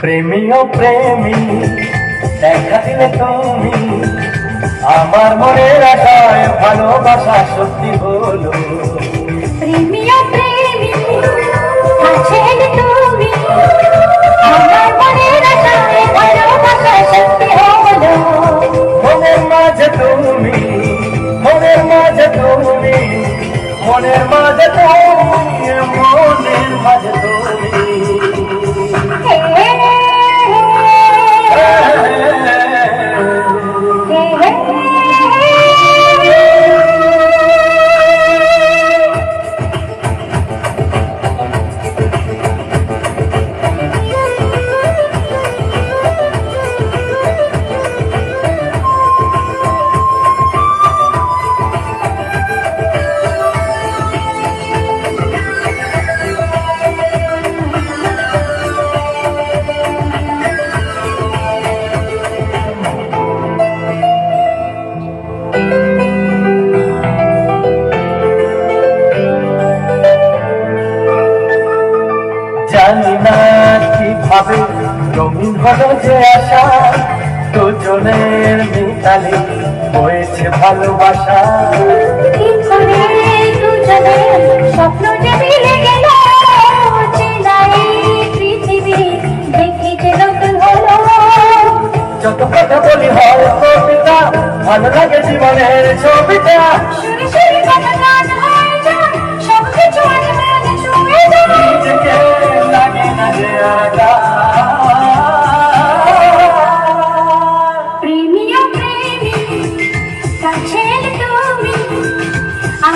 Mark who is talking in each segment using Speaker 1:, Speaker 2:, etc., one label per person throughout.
Speaker 1: প্রেমী ও প্রেমী দেখা দিলে তুমি। আমার মনের আশায় ভালোবাসা সত্যি হলো।
Speaker 2: প্রেমী
Speaker 1: রঙিন হলো যে আশা দুজনের মিতালি হয়েছে ভালোবাসা।
Speaker 2: স্বপ্ন যে মিলে গেল
Speaker 1: যত কথা বলি হয় কবিতা ভালো লাগে জীবনের ছবিটা।
Speaker 2: সব কিছু
Speaker 1: লাগে না যে।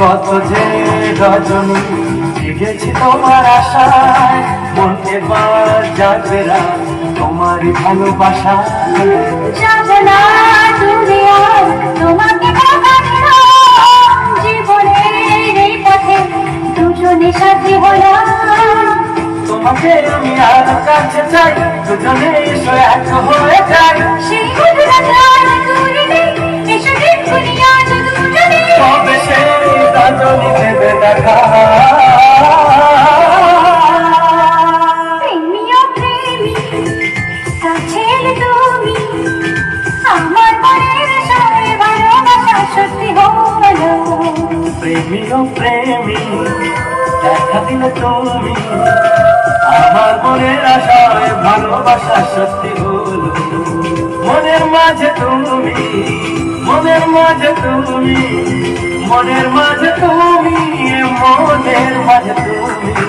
Speaker 1: কত যে রজনী জেগেছি তোমার আশায়। মন এবার যাবে রাত তোমারই ভালোবাসা
Speaker 2: না তোমাকে
Speaker 1: আমি আর কাছে চাই দুজনে এক হয়ে যাই। ও প্রেমী, দেখা দিলে তুমি। আমার মনের আশায় ভালোবাসা সত্যি হল। মনের মাঝে তুমি, মনের মাঝে তুমি, মনের মাঝে তুমি, মনের মাঝে তুমি।